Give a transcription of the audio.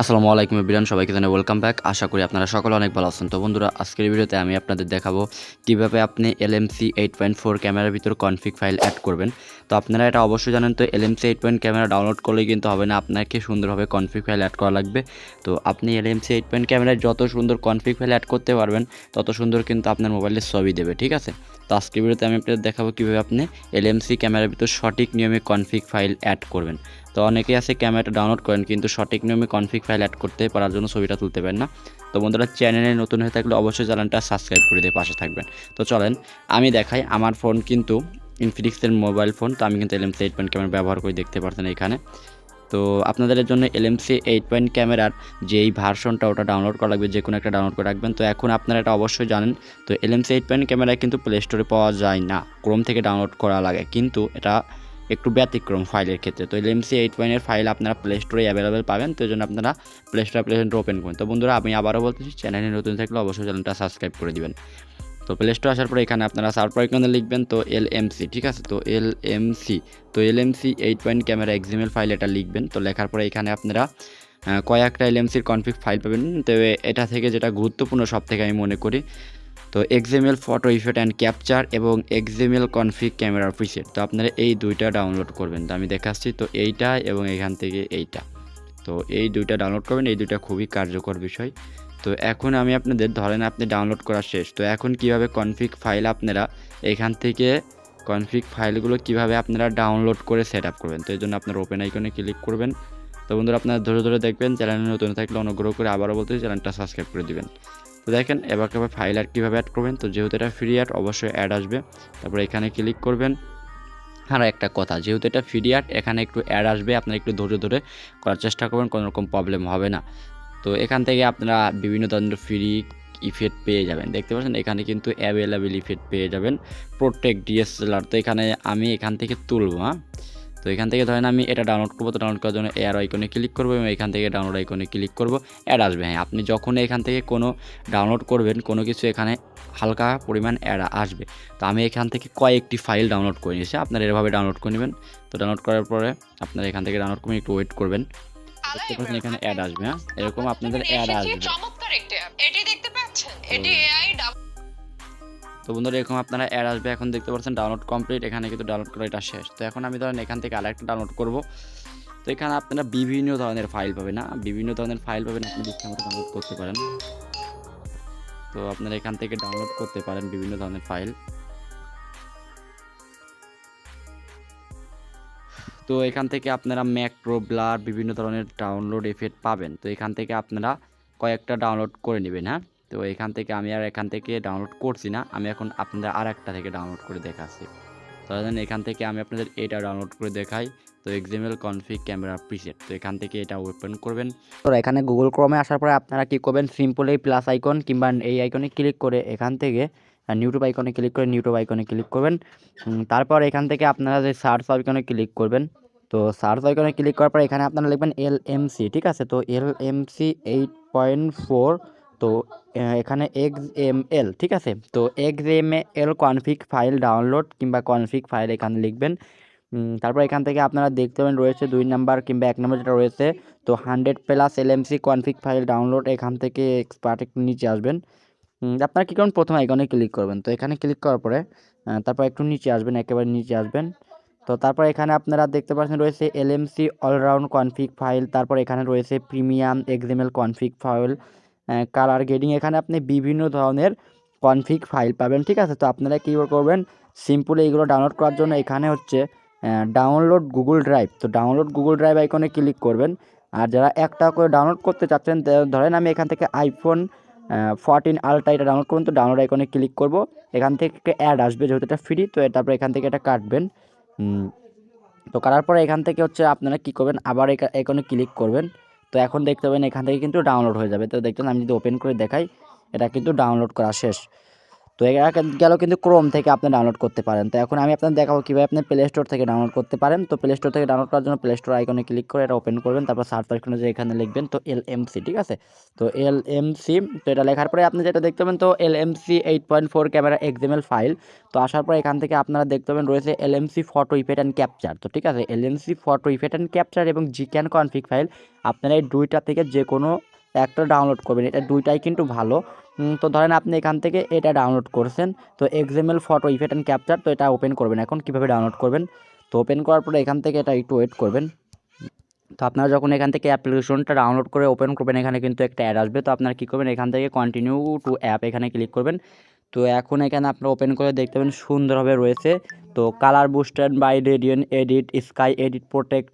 আসসালামু আলাইকুম বিরান সবাইকে জানাই ওয়েলকাম ব্যাক আশা করি আপনারা সকলে অনেক ভালো আছেন। তো বন্ধুরা, আজকের ভিডিওতে আমি আপনাদের দেখাবো কীভাবে আপনি এলএমসি এইট পয়েন্ট ফোর ক্যামেরার ভিতর কনফিগ ফাইল অ্যাড করবেন। তো আপনারা এটা অবশ্যই জানেন তো LMC eight point camera download করলেই কিন্তু হবে না, আপনাকে সুন্দরভাবে কনফিগ ফাইল অ্যাড করা লাগবে। তো আপনি এলএমসি এইট পয়েন্ট ক্যামেরায় যত সুন্দর কনফিগ ফাইল অ্যাড করতে পারবেন, তত সুন্দর কিন্তু আপনার মোবাইলের ছবি দেবে, ঠিক আছে? তো আজকের ভিডিওতে আমি আপনাদের দেখাবো কীভাবে আপনি এলএমসি ক্যামেরার ভিতর সঠিক নিয়মে কনফিগ ফাইল অ্যাড করবেন। তো অনেকেই আছে ক্যামেরাটা ডাউনলোড করেন, কিন্তু সঠিক নিয়মে কনফিগ ফাইল অ্যাড করতে পারার জন্য ছবিটা তুলতে পারেন না। তো বন্ধুরা চ্যানেলে নতুন হয়ে থাকলে অবশ্যই চ্যানেলটা সাবস্ক্রাইব করে দিয়ে পাশে থাকবেন। তো চলেন, আমি দেখাই, আমার ফোন কিন্তু ইনফিনিক্সের মোবাইল ফোন তো আমি কিন্তু L LMC eight point camera ব্যবহার করে দেখতে পারতেন এখানে। তো আপনাদের জন্য এল এলএমসি এইট পয়েন্ট ক্যামেরার যেই ভার্সনটা ওটা ডাউনলোড করা লাগবে যে কোনো একটা ডাউনলোড করে রাখবেন। তো এখন আপনারা এটা অবশ্যই জানেন, তো L LMC eight point camera কিন্তু প্লে স্টোরে পাওয়া যায় না ক্রোম থেকে ডাউনলোড করা লাগে। কিন্তু এটা একটু ব্যতিক্রম ফাইলের ক্ষেত্রে। তো এলএমসি এইট পয়েন্টের ফাইল আপনারা প্লে স্টোরে অ্যাভেলেবেল পাবেন, তো জন্য আপনারা play store play store open করুন। তো বন্ধুরা, আমি আবারও বলতেছি চ্যানেলে নতুন থাকলে অবশ্যই চ্যানেলটা সাবস্ক্রাইব করে দিবেন। তো প্লে স্টোর আসার পরে এখানে আপনারা সার্চ এখানে লিখবেন, তো এল এমসি ঠিক আছে? তো এল এমসি তো L MC eight point camera XML file এটা লিখবেন। তো লেখার পরে এখানে আপনারা কয়েকটা এল এমসির কনফিগ ফাইল পাবেন। তো এটা থেকে যেটা গুরুত্বপূর্ণ সব থেকে আমি মনে করি তো XML photo effect and capture এবং এক্সএমএল কনফিগ ক্যামেরার প্রিসেট তো আপনারা এই দুইটা ডাউনলোড করবেন। তো আমি দেখাচ্ছি, তো এইটা এবং এখান থেকে এইটা। তো এই দুইটা ডাউনলোড করবেন, এই দুইটা খুবই কার্যকর বিষয়। তো এখন আমি আপনাদের, ধরেন আপনি ডাউনলোড করা শেষ। তো এখন কীভাবে কনফিগ ফাইল আপনারা এখান থেকে কনফিগ ফাইলগুলো কীভাবে আপনারা ডাউনলোড করে সেট আপ করবেন? তো এই জন্য আপনার ওপেন আইকনে ক্লিক করবেন। তো বন্ধুরা, আপনারা ধরে ধরে দেখবেন। চ্যানেলে নতুন থাকলে অনুগ্রহ করে আবারও বলতে চ্যানেলটা সাবস্ক্রাইব করে দিবেন। দেখেন এবার কীভাবে ফাইল আর কীভাবে অ্যাড করবেন? তো যেহেতু এটা ফ্রি অ্যাড অবশ্যই অ্যাড আসবে। তারপর এখানে ক্লিক করবেন। আর একটা কথা, যেহেতু এটা ফ্রি অ্যাড এখানে একটু অ্যাড আসবে, আপনারা একটু ধৈর্য ধরে করার চেষ্টা করবেন, কোনো রকম প্রবলেম হবে না। তো এখান থেকে আপনারা বিভিন্ন ধরনের ফ্রি ইফেক্ট পেয়ে যাবেন। দেখতে পাচ্ছেন, এখানে কিন্তু অ্যাভেলেবেল ইফেক্ট পেয়ে যাবেন। প্রোটেক্ট ডিএসএলআর তো এখানে আমি এখান থেকে তুলবো হ্যাঁ? তো এখান থেকে ধরেন আমি এটা ডাউনলোড করব তো ডাউনলোড করার জন্য এয়ার আইকনে ক্লিক করব এবং এখান থেকে ডাউনলোড আইকনে ক্লিক করব অ্যাড আসবে। হ্যাঁ আপনি যখন এখান থেকে কোনো ডাউনলোড করবেন কোনো কিছু এখানে হালকা পরিমাণ অ্যাড আসবে। তো আমি এখান থেকে কয়েকটি ফাইল ডাউনলোড করে নিয়েছি আপনারা এভাবে ডাউনলোড করে নেবেন। তো ডাউনলোড করার পরে আপনারা এখান থেকে ডাউনলোড করে একটু ওয়েট করবেন। দেখতে পাচ্ছেন এখানে অ্যাড আসবে হ্যাঁ? এরকম আপনাদের অ্যাড আসবে। চমৎকার একটি এটি দেখতে পাচ্ছেন? এটি এআই তো বন্ধুরা, এরকম আপনারা অ্যাড আসবে, এখন দেখতে পাচ্ছেন ডাউনলোড কমপ্লিট এখানে কিন্তু ডাউনলোড করা এটা শেষ। তো এখন আমি ধরেন এখান থেকে আরেকটা ডাউনলোড করব। তো এখানে আপনারা বিভিন্ন ধরনের ফাইল পাবেন না বিভিন্ন ধরনের ফাইল পাবেন, আপনি ইচ্ছা মতো ডাউনলোড করতে পারেন। তো আপনারা এখান থেকে ডাউনলোড করতে পারেন বিভিন্ন ধরনের ফাইল তো এখান থেকে আপনারা ম্যাক্রো ব্লার বিভিন্ন ধরনের ডাউনলোড এফেক্ট পাবেন। তো এখান থেকে আপনারা কয়েকটা ডাউনলোড করে নেবেন হ্যাঁ? তো এখান থেকে আমি আর এখান থেকে ডাউনলোড করছি না। আমি এখন আপনাদের আর একটা থেকে ডাউনলোড করে দেখাচ্ছি। ধরেন এখান থেকে আমি আপনাদের এটা ডাউনলোড করে দেখাই। তো এক্সএমএল কনফিগ ক্যামেরা প্রিসেট তো এখান থেকে এটা ওপেন করবেন। তো এখানে গুগল ক্রমে আসার পরে আপনারা কি করবেন? সিম্পল এই প্লাস আইকন কিংবা এই আইকনে ক্লিক করে এখান থেকে ইউটিউব আইকনে ক্লিক করে ইউটিউব আইকনে ক্লিক করবেন। তারপর এখান থেকে আপনারা যে সার্চ আইকনে ক্লিক করবেন, তো সার্চ আইকনে ক্লিক করার পর এখানে আপনারা লিখবেন এল এম সি ঠিক আছে? তো L M C eight point four তো এখানে এক্স এম এল ঠিক আছে? তো X M L config file download কিংবা কনফিগ ফাইল এখানে লিখবেন। তারপর এখান থেকে আপনারা দেখতে পাবেন রয়েছে দুই নাম্বার কিংবা এক নম্বর যেটা রয়েছে। তো hundred plus L M C config file download এখান থেকে এক্সপার্ট একটু নিচে আসবেন। আপনারা কী করবেন? প্রথম আইকনে ক্লিক করবেন। তো এখানে ক্লিক করার পরে তারপর একটু নিচে আসবেন, একেবারে নিচে আসবেন। তো তারপর এখানে আপনারা দেখতে পাচ্ছেন রয়েছে এলএমসি অলরাউন্ড কনফিগ ফাইল তারপর এখানে রয়েছে premium XML config file colour grading এখানে আপনি বিভিন্ন ধরনের কনফিগ ফাইল পাবেন, ঠিক আছে? তো আপনারা কী করবেন? সিম্পল এইগুলো ডাউনলোড করার জন্য এখানে হচ্ছে ডাউনলোড গুগল ড্রাইভ তো ডাউনলোড গুগল ড্রাইভ আইকনে ক্লিক করবেন। আর যারা একটা করে ডাউনলোড করতে চাচ্ছেন ধরেন আমি এখান থেকে আইফোন ফোরটিন আলট্রা এটা ডাউনলোড করুন, তো ডাউনলোড আইকনে ক্লিক করব। এখান থেকে অ্যাড আসবে, যেহেতু এটা ফ্রি তো তারপর এখান থেকে এটা কাটবেন। তো করার পরে এখান থেকে হচ্ছে আপনারা কী করবেন? আবার এখানে ক্লিক করবেন। তো এখন দেখতে পাবেন এখান থেকে কিন্তু ডাউনলোড হয়ে যাবে। তো দেখতে আমি যদি ওপেন করে দেখাই, এটা কিন্তু ডাউনলোড করা শেষ। তো গেল কিন্তু ক্রোম থেকে আপনি ডাউনলোড করতে পারেন। তো এখন আমি আপনাদের দেখাবো কীভাবে আপনি প্লে স্টোর থেকে ডাউনলোড করতে পারেন। তো প্লে স্টোর থেকে ডাউনলোড করার জন্য প্লে স্টোর আইকনে ক্লিক করে এটা ওপেন করবেন। তারপর সার্চ বাটনে যে এখানে লিখবেন, তো এল এম সি ঠিক আছে? তো এল এম তো এটা লেখার পরে আপনি যেটা দেখতে পাবেন, তো L M C eight point four camera XML file তো আসার পর এখান থেকে আপনারা দেখতে পাবেন রয়েছে L M C photo effect and capture তো ঠিক আছে? L M C photo effect and capture এবং জি ক্যান কনফিক ফাইল আপনারা এই দুইটা থেকে যে কোনো একটা ডাউনলোড করবেন। এটা দুইটাই কিন্তু ভালো। তো ধরেন আপনি এখান থেকে এটা ডাউনলোড করছেন, তো XML photo effect and capture তো এটা ওপেন করবেন এখন, কীভাবে ডাউনলোড করবেন? তো ওপেন করার পরে এখান থেকে এটা একটু ওয়েট করবেন। তো আপনারা যখন এখান থেকে অ্যাপ্লিকেশনটা ডাউনলোড করে ওপেন করবেন, এখানে কিন্তু একটা অ্যাড আসবে। তো আপনারা কী করবেন? এখান থেকে কন্টিনিউ টু অ্যাপ এখানে ক্লিক করবেন। তো এখন এখানে আপনারা ওপেন করে দেখতে পাবেন সুন্দরভাবে রয়েছে। তো কালার বুস্টার বাই রেডিয়ন এডিট স্কাই এডিট প্রোটেক্ট